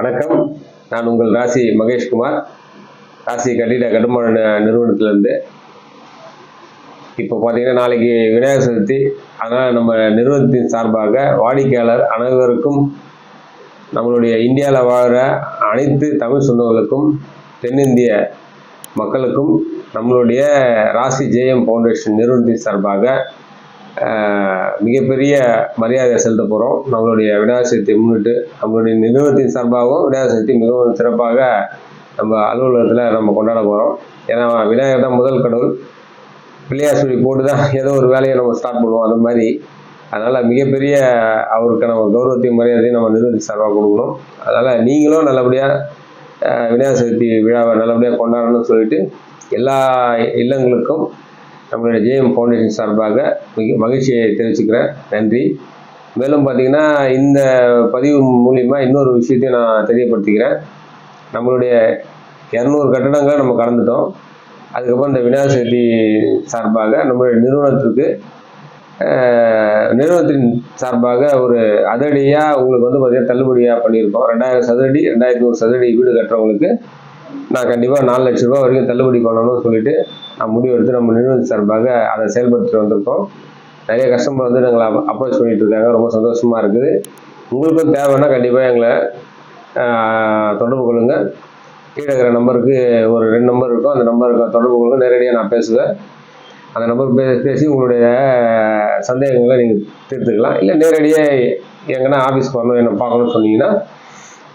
வணக்கம். நான் உங்கள் ராசி மகேஷ்குமார். ராசி கட்டிட கட்டுமான நிறுவனத்திலேருந்து. நிறுவனத்திலிருந்து இப்போ பார்த்தீங்கன்னா நாளைக்கு விநாயகர் சதுர்த்தி. அதனால் நம்ம நிறுவனத்தின் சார்பாக வாடிக்கையாளர் அனைவருக்கும் நம்மளுடைய இந்தியாவில் வாழ்கிற அனைத்து தமிழ் சொந்தங்களுக்கும் தென்னிந்திய மக்களுக்கும் நம்மளுடைய ராசி ஜேஎம் ஃபவுண்டேஷன் நிறுவனத்தின் சார்பாக மிகப்பெரிய மரியாதை செலுத்த போகிறோம் நம்மளுடைய விநாயகர் சதுர்த்தியை முன்னிட்டு நம்மளுடைய நிறுவனத்தின் சார்பாகவும் விநாயகர் சதுர்த்தி மிகவும் சிறப்பாக நம்ம அலுவலகத்தில் நம்ம கொண்டாட போகிறோம் ஏன்னா விநாயகர் தான் முதல் கடவுள். பிள்ளையார் சொல்லி போட்டு தான் ஏதோ ஒரு வேலையை நம்ம ஸ்டார்ட் பண்ணுவோம் அந்த மாதிரி. அதனால் மிகப்பெரிய அவருக்கு நம்ம கௌரவத்தையும் மரியாதையும் நம்ம நிறுவனத்தின் சார்பாக கொடுக்கணும். அதனால் நீங்களும் நல்லபடியாக விநாயகர் சதுர்த்தி விழாவை நல்லபடியாக கொண்டாடணும்னு சொல்லிட்டு எல்லா இல்லங்களுக்கும் நம்மளுடைய ஜேஎம் ஃபவுண்டேஷன் சார்பாக மிக மகிழ்ச்சியை தெரிவிச்சுக்கிறேன். நன்றி. மேலும் பார்த்தீங்கன்னா இந்த பதிவு மூலிமா இன்னொரு விஷயத்தையும் நான் தெரியப்படுத்திக்கிறேன். நம்மளுடைய இரநூறு கட்டடங்களை நம்ம கடந்துட்டோம். அதுக்கப்புறம் இந்த விநாயகர் சதுர்த்தி சார்பாக நம்மளுடைய நிறுவனத்துக்கு நிறுவனத்தின் சார்பாக ஒரு அதிரடியாக உங்களுக்கு வந்து பார்த்தீங்கன்னா தள்ளுபடியாக பண்ணியிருக்கோம். ரெண்டாயிரம் சதுரடி ரெண்டாயிரத்தி நூறு சதுரடி வீடு கட்டுறவங்களுக்கு நான் கண்டிப்பாக நாலு லட்ச ரூபா வரைக்கும் தள்ளுபடி பண்ணணும்னு சொல்லிட்டு நான் முடிவு எடுத்து நம்ம நிறுவனம் சார்பாக அதை செயல்படுத்திட்டு வந்திருக்கோம். நிறைய கஸ்டமர் வந்து எங்களை அப்ரோச் பண்ணிகிட்டு இருக்காங்க. ரொம்ப சந்தோஷமாக இருக்குது. உங்களுக்கும் தேவைன்னா கண்டிப்பாக எங்களை தொடர்பு கொள்ளுங்கள் கீழே இருக்கிற நம்பருக்கு ஒரு ரெண்டு நம்பர் இருக்கும். அந்த நம்பருக்கு தொடர்பு கொள்ளுங்க. நேரடியாக நான் பேசுவேன். அந்த நம்பர் பே பேசி உங்களுடைய சந்தேகங்களை நீங்கள் தீர்த்துக்கலாம். இல்லை நேரடியாக எங்கன்னா ஆஃபீஸ் வரணும் என்ன பார்க்கணும்னு சொன்னீங்கன்னா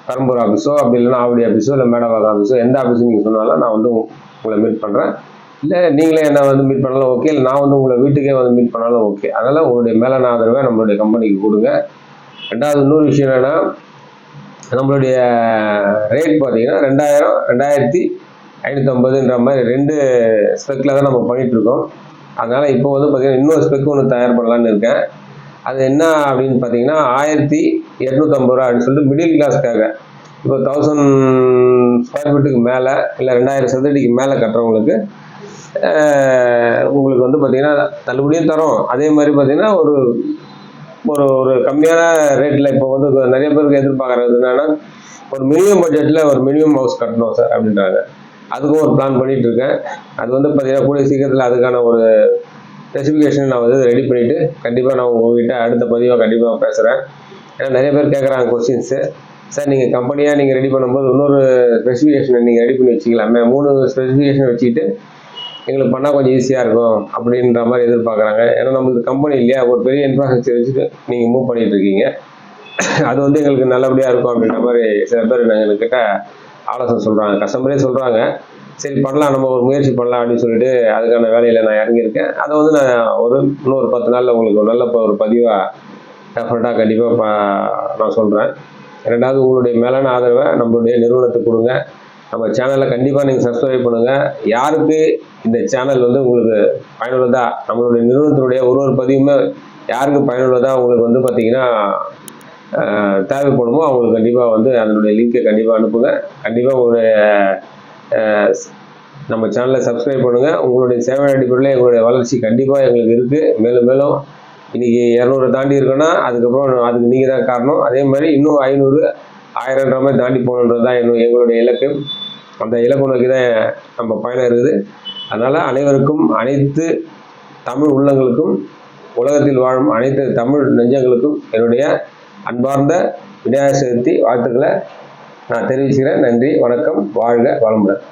பெரம்பூர் ஆஃபீஸோ அப்படி இல்லைன்னா ஆவடி ஆஃபீஸோ இல்லை மேடவாக்கம் ஆஃபீஸோ எந்த ஆஃபீஸும் நீங்கள் சொன்னாலும் நான் வந்து உங்களை மீட் பண்ணுறேன் இல்லை நீங்களே என்ன வந்து மீட் பண்ணாலும் ஓகே இல்லை நான் வந்து உங்களை வீட்டுக்கே வந்து மீட் பண்ணாலும் ஓகே அதனால் உங்களுடைய மேலான ஆதரவை நம்மளுடைய கம்பெனிக்கு கொடுங்க. ரெண்டாவது இன்னொரு விஷயம் என்னென்னா நம்மளுடைய ரேட் பார்த்தீங்கன்னா ரெண்டாயிரம் ரெண்டாயிரத்தி ஐநூற்றம்பதுன்ற மாதிரி ரெண்டு ஸ்பெக்கில் தான் நம்ம பண்ணிகிட்ருக்கோம் அதனால் இப்போ வந்து பார்த்தீங்கன்னா இன்னொரு ஸ்பெக் ஒன்று தயார் பண்ணலான்னு இருக்கேன். அது என்ன அப்படின்னு பார்த்தீங்கன்னா ஆயிரத்தி எட்நூற்றம்பது ரூபா அப்படின்னு சொல்லிட்டு மிடில் கிளாஸ்க்காக இப்போ தௌசண்ட் ஸ்கொயர் ஃபீட்டுக்கு மேலே இல்லை ரெண்டாயிரம் சதுரடிக்கு மேலே கட்டுறவங்களுக்கு உங்களுக்கு வந்து பார்த்திங்கன்னா தள்ளுபடியும் தரும். அதே மாதிரி பார்த்திங்கன்னா ஒரு ஒரு ஒரு கம்மியான ரேட்டில் இப்போ வந்து நிறைய பேருக்கு எதிர்பார்க்குறது என்னென்னா ஒரு மினிமம் பட்ஜெட்டில் ஒரு மினிமம் ஹவுஸ் கட்டணும் சார் அப்படின்றாங்க. அதுக்கும் ஒரு பிளான் பண்ணிகிட்ருக்கேன் இருக்கேன் அது வந்து பார்த்திங்கன்னா கூடிய சீக்கிரத்தில் அதுக்கான ஒரு ஸ்பெசிஃபிகேஷன் நான் வந்து ரெடி பண்ணிவிட்டு கண்டிப்பாக நான் உங்ககிட்ட அடுத்த பதிவாக கண்டிப்பாக பேசுகிறேன் ஏன்னா நிறைய பேர் கேட்குறாங்க கொஸ்டின்ஸு சார் நீங்கள் கம்பெனியாக நீங்கள் ரெடி பண்ணும்போது இன்னொரு ஸ்பெசிஃபிகேஷனை நீங்கள் ரெடி பண்ணி வச்சுக்கலாமே. மூணு ஸ்பெசிஃபிகேஷன் வச்சுக்கிட்டு எங்களுக்கு பண்ணால் கொஞ்சம் ஈஸியாக இருக்கும் அப்படின்ற மாதிரி எதிர்பார்க்குறாங்க. ஏன்னா நம்மளுக்கு கம்பெனி இல்லையா? ஒரு பெரிய இன்ஃப்ராஸ்ட்ரக்சர் வச்சுட்டு நீங்கள் மூவ் பண்ணிகிட்டு இருக்கீங்க அது வந்து எங்களுக்கு நல்லபடியாக இருக்கும் அப்படின்ற மாதிரி சில பேர் எங்ககிட்ட ஆலோசனை சொல்கிறாங்க கஸ்டமரே சொல்கிறாங்க சரி பண்ணலாம். நம்ம ஒரு முயற்சி பண்ணலாம் அப்படின்னு சொல்லிட்டு அதுக்கான வேலையில் நான் இறங்கியிருக்கேன். அதை வந்து நான் ஒரு இன்னொரு பத்து நாளில் உங்களுக்கு ஒரு நல்ல ஒரு பதிவாக டெஃபினட்டாக கண்டிப்பாக நான் சொல்கிறேன் ரெண்டாவது உங்களுடைய மேலான ஆதரவை நம்மளுடைய நிறுவனத்துக்கு கொடுங்க. நம்ம சேனலை கண்டிப்பாக நீங்கள் சப்ஸ்கிரைப் பண்ணுங்கள் யாருக்கு இந்த சேனல் வந்து உங்களுக்கு பயனுள்ளதா நம்மளுடைய நிறுவனத்தினுடைய ஒரு ஒரு பதிவுமே யாருக்கு பயனுள்ளதா உங்களுக்கு வந்து பார்த்தீங்கன்னா தேவைப்படுமோ அவங்களுக்கு கண்டிப்பாக வந்து அதனுடைய லிங்க்கை கண்டிப்பாக அனுப்புங்க. கண்டிப்பாக உங்களுடைய நம்ம சேனலை சப்ஸ்கிரைப் பண்ணுங்கள் உங்களுடைய சேவை அடிப்படையில் எங்களுடைய வளர்ச்சி கண்டிப்பாக எங்களுக்கு இருக்குது மேலும் மேலும் இன்னைக்கு இரநூறு தாண்டி இருக்குன்னா அதுக்கப்புறம் அதுக்கு நீங்கள் தான் காரணம். அதே மாதிரி இன்னும் ஐநூறு ஆயிரன்ற மாதிரி தாண்டி போகணுன்றது தான் என்னுடைய எங்களுடைய இலக்கு. அந்த இலக்கு நோக்கி தான் நம்ம பயணம் இருக்குது. அதனால் அனைவருக்கும் அனைத்து தமிழ் உள்ளங்களுக்கும் உலகத்தில் வாழும் அனைத்து தமிழ் நெஞ்சங்களுக்கும் என்னுடைய அன்பார்ந்த விநாயகர் சதுர்த்தி வாழ்த்துக்களை நான் தெரிவிச்சுக்கிறேன். நன்றி வணக்கம் வாழ்க வளமுடன்.